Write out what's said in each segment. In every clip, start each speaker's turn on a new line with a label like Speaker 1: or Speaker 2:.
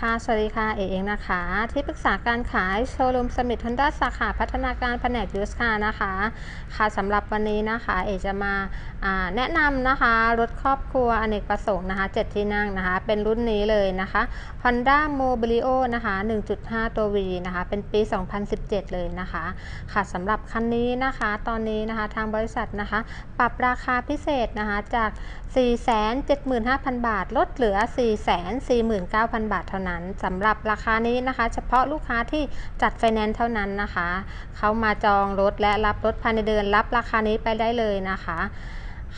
Speaker 1: ค่ะ สวัสดีค่ะ เอเองนะคะ ที่ปรึกษาการขายโชว์รูมสมิธฮอนด้าสาขาพัฒนาการแผนกยูสคานะคะ ค่ะสำหรับวันนี้นะคะ เอจะมาแนะนำนะคะ รถครอบครัวอเนกประสงค์นะคะ 7 ที่นั่งนะคะ เป็นรุ่นนี้เลยนะคะ Honda Mobilio นะคะ 1.5 ตัว V นะคะ เป็นปี 2017 เลยนะคะ ค่ะสำหรับคันนี้นะคะ ตอนนี้นะคะทางบริษัทนะคะ ปรับราคาพิเศษนะคะจาก 475,000 บาท ลดเหลือ 449,000 บาทเท่านั้นสำหรับราคานี้นะคะ เฉพาะลูกค้าที่จัดไฟแนนซ์เท่านั้นนะคะเขามาจองรถและรับรถภายในเดือนรับราคานี้ไปได้เลยนะคะ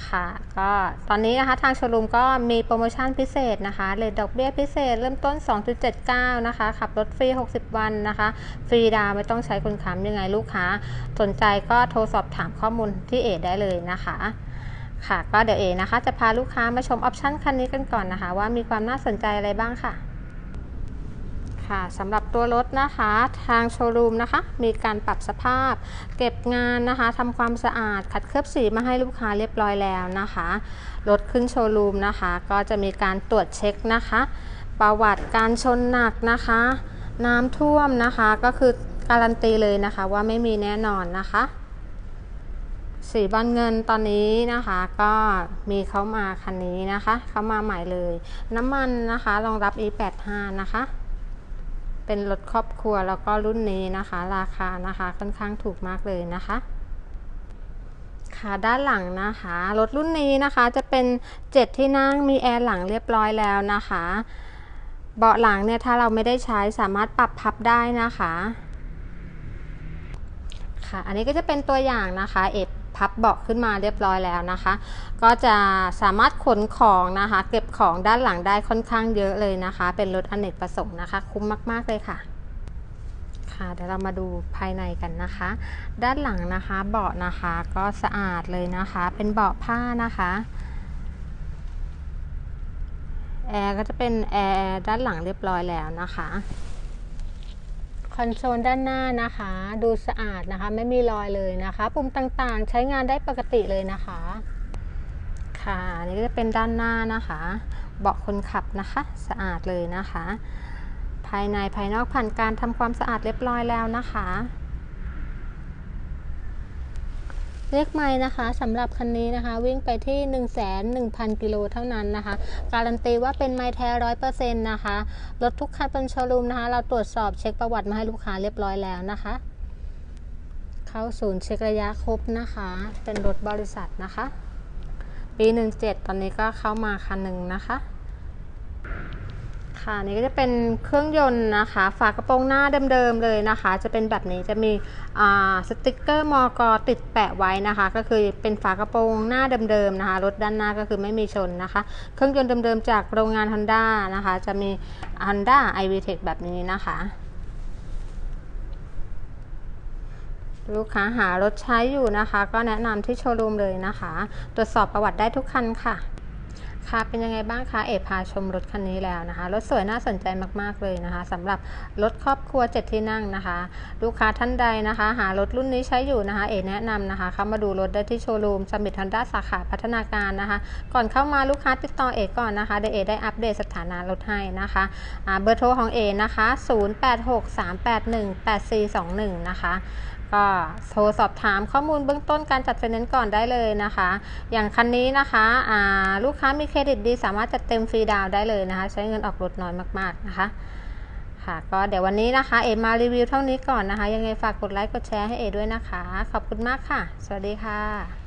Speaker 1: ค่ะก็ตอนนี้นะคะทางโชว์รูมก็มีโปรโมชั่นพิเศษนะคะเลทดอกเบี้ยพิเศษเริ่มต้น 2.79 นะคะ ขับรถฟรี 60 วันนะคะ ฟรีดาวไม่ต้องใช้คนค้ำยังไงลูกค้า สนใจก็โทรสอบถามข้อมูลที่เอได้เลยนะคะ ค่ะก็เดี๋ยวเอนะคะ จะพาลูกค้ามาชมออปชั่นคันนี้กันก่อนนะคะ ว่ามีความน่าสนใจอะไรบ้างค่ะ ค่ะสำหรับตัวรถนะคะทางโชว์รูมนะคะ มีการปรับสภาพ เก็บงานนะคะทำความสะอาดขัดเคลือบสีมาให้ลูกค้าเรียบร้อยแล้วนะคะรถขึ้นโชว์รูมนะคะ ก็จะมีการตรวจเช็คนะคะ ประวัติการชนหนักนะคะ น้ำท่วมนะคะก็คือการันตีเลยนะคะว่าไม่มีแน่นอนนะคะ สีบอลเงินตอนนี้นะคะก็มีเข้ามาคันนี้นะคะ เข้ามาใหม่เลย น้ำมันนะคะรองรับ e85 นะคะ เป็นรถครอบครัวแล้วก็รุ่นนี้นะคะ ราคานะคะค่อนข้างถูกมากเลยนะคะค่ะด้านหลังนะคะรถรุ่นนี้นะคะจะเป็น 7 ที่นั่งมีแอร์หลังเรียบร้อยแล้วนะคะ เบาะหลังเนี่ยถ้าเราไม่ได้ใช้สามารถปรับพับได้นะคะค่ะอันนี้ก็จะเป็นตัวอย่างนะคะ เอฟ พับเบาะขึ้นมาเรียบร้อยแล้วนะคะ ก็จะสามารถขนของนะคะ เก็บของด้านหลังได้ค่อนข้างเยอะเลยนะคะ เป็นรถอเนกประสงค์นะคะ คุ้มมาก ๆ เลยค่ะค่ะเดี๋ยวเรามาดูภายในกันนะคะ ด้านหลังนะคะเบาะนะคะก็สะอาดเลยนะคะ เป็นเบาะผ้านะคะแอร์ก็จะเป็นแอร์ด้านหลังเรียบร้อยแล้วนะคะ คอนโซลด้านหน้านะคะ ดูสะอาดนะคะ ไม่มีรอยเลยนะคะ ปุ่มต่างๆ ใช้งานได้ปกติเลยนะคะ ค่ะนี่ก็จะเป็นด้านหน้านะคะ เบาะคนขับนะคะ สะอาดเลยนะคะ ภายในภายนอกผ่านการทำความสะอาดเรียบร้อยแล้วนะคะ เลขไม้นะคะสำหรับคันนี้นะคะ วิ่งไปที่ 1 1 0 0 0 กิโลเท่านั้นนะคะ การันตีว่าเป็นไม้แท้ร้อยเปอร์เซ็นต์นะคะรถทุกคันบนโชว์รูมนะคะ เราตรวจสอบเช็คประวัติมาให้ลูกค้าเรียบร้อยแล้วนะคะ เข้าศูนย์เช็คระยะครบนะคะ เป็นรถบริษัทนะคะ ปี 17 ตอนนี้ก็เข้ามาคันหนึ่งนะคะ ค่ะนี่ก็จะเป็นเครื่องยนต์นะคะ ฝากระโปรงหน้าเดิมๆเลยนะคะ จะเป็นแบบนี้จะมีสติกเกอร์มอกอติดแปะไว้นะคะ ก็คือเป็นฝากระโปรงหน้าเดิมๆนะคะรถด้านหน้าก็คือไม่มีชนนะคะ เครื่องยนต์เดิมๆจากโรงงาน Honda นะคะ จะมี Honda i v t e c h แบบนี้นะคะลูกค้าหารถใช้อยู่นะคะ ก็แนะนำที่โชว์รูมเลยนะคะ ตรวจสอบประวัติได้ทุกคันค่ะ ค่ะเป็นยังไงบ้างคะเอพาชมรถคันนี้แล้วนะคะรถสวยน่าสนใจมากๆเลยนะคะสำหรับรถครอบครัวเจ็ดที่นั่งนะคะ ลูกค้าท่านใดนะคะ หารถรุ่นนี้ใช้อยู่นะคะ เอแนะนำนะคะเข้ามาดูรถได้ที่โชว์รูมสมิธฮันด้าสาขาพัฒนาการนะคะ ก่อนเข้ามาลูกค้าติดต่อเอก่อนนะคะเดี๋ยวเอได้อัปเดตสถานะรถให้นะคะเบอร์โทรของเอนะคะ 0863818421 นะคะ ก็โทรสอบถามข้อมูลเบื้องต้นการจัดไฟแนนซ์ก่อนได้เลยนะคะ อย่างคันนี้นะคะลูกค้ามีเครดิตดี สามารถจัดเต็มฟรีดาวได้เลยนะคะ ใช้เงินออกรถน้อยมาก ๆ นะคะค่ะก็เดี๋ยววันนี้นะคะ เอมารีวิวเท่านี้ก่อนนะคะ ยังไงฝากกดไลค์กดแชร์ให้เอด้วยนะคะ ขอบคุณมากค่ะ สวัสดีค่ะ